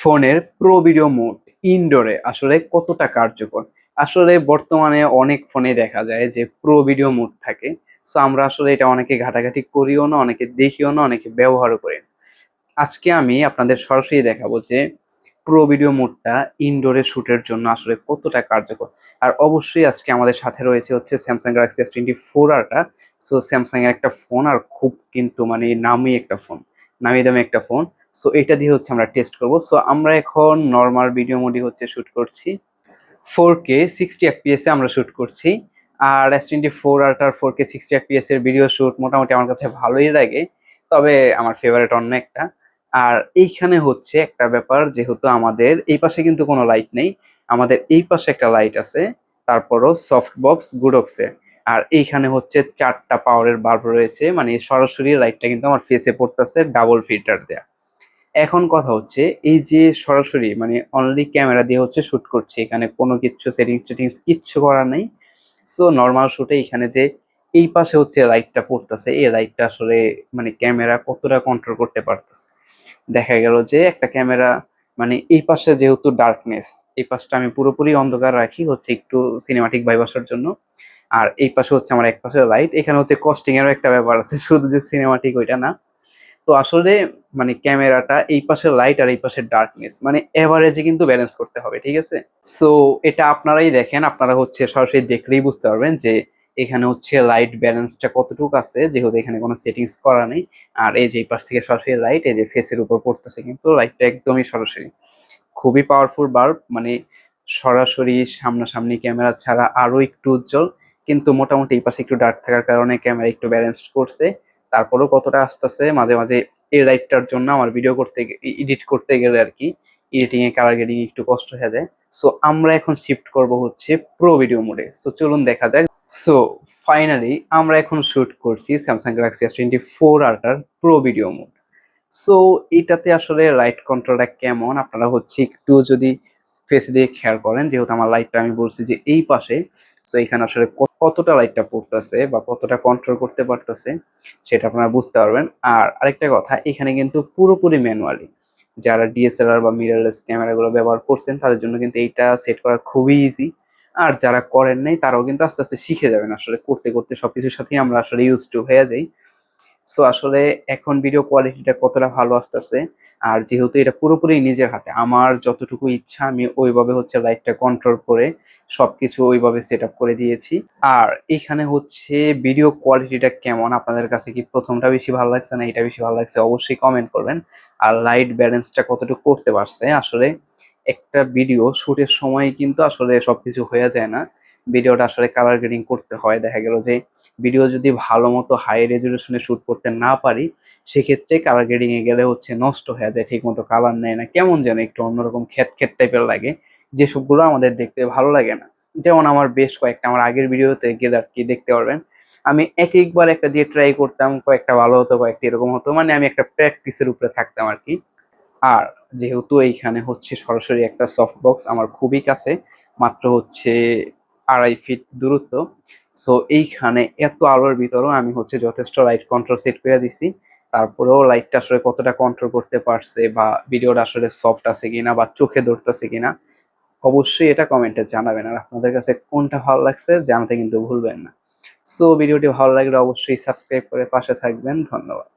ফোনের pro video mode ইনডোরে আসলে কতটা কার্যকর? আসলে বর্তমানে অনেক ফোনে দেখা যায় যে প্রো ভিডিও মোড থাকে। সো আমরা আসলে এটা অনেকে ঘাটাঘাটি করিও না, অনেকে দেখিও না, অনেকে ব্যবহারও করি আজকে আমি আপনাদের সরাসরি দেখাবো যে প্রো ভিডিও মোডটা ইনডোরে শ্যুটের জন্য আসলে কতটা কার্যকর। আর অবশ্যই আজকে আমাদের সাথে রয়েছে হচ্ছে Samsung Galaxy S twenty four আরটা সো স্যামসাং এর একটা ফোন আর খুব কিন্তু মানে নামি একটা ফোন নামি দামি একটা ফোন সো এটা দিয়ে হচ্ছে আমরা টেস্ট করব। সো আমরা এখন নর্মাল ভিডিও মোডই হচ্ছে শ্যুট করছি। ফোর কে সিক্সটি এফপিএস আমরা শ্যুট করছি। আর এস টোয়েন্টি ফোর আরটার ফোর কে সিক্সটি এফপিএস এর ভিডিও শ্যুট মোটামুটি আমার কাছে ভালোই লাগে। তবে আমার ফেভারিট অন্য একটা। আর এইখানে হচ্ছে একটা ব্যাপার, যেহেতু আমাদের এই পাশে কিন্তু কোনো লাইট নেই। আমাদের এই পাশে একটা লাইট আছে, তারপরও সফট বক্স গুডক্সে আর এইখানে হচ্ছে চারটা পাওয়ারের বাল্ব রয়েছে। মানে সরাসরি লাইটটা কিন্তু আমার ফেসে পড়তেছে ডাবল ফিল্টার দেয়া। এখন কথা হচ্ছে, এই যে সরাসরি মানে অনলি ক্যামেরা দিয়ে হচ্ছে শুট করছে, এখানে কোনো কিছু সেটিংস টেটিংস কিচ্ছু করার নেই। সো নর্মাল শুটে এখানে যে এই পাশে হচ্ছে লাইটটা পড়তেছে, এই লাইটটা আসলে মানে ক্যামেরা কতটা কন্ট্রোল করতে পারতেছে। দেখা গেল যে একটা ক্যামেরা মানে এই পাশে যেহেতু ডার্কনেস এই পাশটা আমি পুরোপুরি অন্ধকার রাখি হচ্ছে একটু সিনেমাটিক ভাইব আসার জন্য। আর এই পাশে হচ্ছে আমার এক পাশে লাইট এখানে হচ্ছে কস্টিং এরও একটা ব্যাপার আছে, শুধু যে সিনেমাটিক ওইটা না। তো আসলে মানে ক্যামেরাটা এই পাশে লাইট আর এই পাশে ডার্কনেস মানে এভারেজে কিন্তু ব্যালেন্স করতে হবে, ঠিক আছে? সো এটা আপনারাই দেখেন, আপনারা হচ্ছে সরাসরি দেখলেই বুঝতে পারবেন যে এখানে হচ্ছে লাইট ব্যালেন্সটা কতটুকু আছে, যেহেতু এখানে কোনো সেটিংস করা নেই। আর এই যে এই পাশ থেকে সরাসরি লাইট এই যে ফেসের উপর পড়তেছে কিন্তু লাইটটা একদমই সরাসরি। খুবই পাওয়ারফুল বাল্ব মানে সরাসরি সামনাসামনি ক্যামেরা ছাড়া আরও একটু উজ্জ্বল, কিন্তু মোটামুটি এই পাশে একটু ডার্ক থাকার কারণে ক্যামেরা একটু ব্যালেন্সড করছে। তারপরেও কতটা আসতেছে, মাঝে মাঝে এই লাইটটার জন্য আমার ভিডিও করতে এডিট করতে গেলে আর কি এডিটিং এ কালার গ্রেডিং একটু কষ্ট হয়ে যায়। সো আমরা এখন শিফট করব হচ্ছে প্রো ভিডিও মোডে সো চলুন দেখা যাক। সো ফাইনালি আমরা এখন শুট করছি Samsung Galaxy S twenty four আরটার pro video mode so এটাতে আসলে লাইট কন্ট্রোলটা কেমন? আপনারা হচ্ছে একটু যদি ফেসে দিয়ে খেয়াল করেন, যেহেতু আমার লাইটটা আমি বলছি যে এই পাশে সো এখানে আসলে কতটা লাইটটা পড়তেছে বা কতটা কন্ট্রোল করতে পারতেছে, সেটা আপনারা বুঝতে পারবেন। আর আরেকটা কথা, এখানে কিন্তু পুরোপুরি ম্যানুয়ালি যারা ডিএসএলআর বা মিররলেস ক্যামেরাগুলো ব্যবহার করছেন, তাদের জন্য কিন্তু এইটা সেট করা খুবই ইজি আর যারা করেন নাই, তারাও কিন্তু আস্তে আস্তে শিখে যাবেন, আসলে করতে করতে সব কিছুর সাথেই আমরা আসলে ইউজ টু হয়ে যাই। সো আসলে এখন ভিডিও কোয়ালিটিটা কতটা ভালো আসতেছে, আর যেহেতু এটা পুরোপুরি নিজের হাতে, আমার যতটুকু ইচ্ছা আমি ওইভাবে হচ্ছে লাইটটা কন্ট্রোল করে সবকিছু ওইভাবে সেট করে দিয়েছি। আর এখানে হচ্ছে ভিডিও কোয়ালিটিটা কেমন, আপনাদের কাছে কি প্রথমটা বেশি ভালো লাগছে না এটা বেশি ভালো লাগছে অবশ্যই কমেন্ট করবেন। আর লাইট ব্যালেন্সটা কতটুকু করতে পারছে, আসলে একটা ভিডিও শুটের সময় কিন্তু আসলে সবকিছু হয়ে যায় না। ভিডিওটা আসলে কালার গ্রেডিং করতে হয়। দেখা গেল যে ভিডিও যদি ভালো মতো হাই রেজলিউশনে শ্যুট করতে না পারি, সেক্ষেত্রে কালার গ্রেডিং এ গেলে হচ্ছে নষ্ট হয়ে যায়, ঠিক মতো কালার নেয় না। কেমন যেন একটু অন্যরকম খেত খেত টাইপের লাগে। যেসবগুলো আমাদের দেখতে ভালো লাগে না। যেমন আমার বেশ কয়েকটা, আমার আগের ভিডিওতে গেলে আর কি দেখতে পারবেন। আমি এক একবার একটা দিয়ে ট্রাই করতাম, কয়েকটা ভালো হতো, কয়েকটা এরকম হতো। মানে আমি একটা প্র্যাকটিসের উপরে থাকতাম আর কি। আর যেহেতু এইখানে হচ্ছে সরাসরি একটা সফট বক্স আমার খুবই কাছে, মাত্র হচ্ছে আড়াই ফিট দূরত্ব। সো এইখানে এত আলোর ভিতরেও আমি হচ্ছে যথেষ্ট লাইট কন্ট্রোল সেট করে দিছি। তারপরেও লাইটটা আসলে কতটা কন্ট্রোল করতে পারছে বা ভিডিওটা আসলে সফট আছে কিনা বা চোখে ধরতেছে কিনা, অবশ্যই এটা কমেন্টে জানাবেন। আর আপনাদের কাছে কোনটা ভালো লাগছে জানাতে কিন্তু ভুলবেন না। সো ভিডিওটি ভালো লাগলে অবশ্যই সাবস্ক্রাইব করে পাশে থাকবেন। ধন্যবাদ।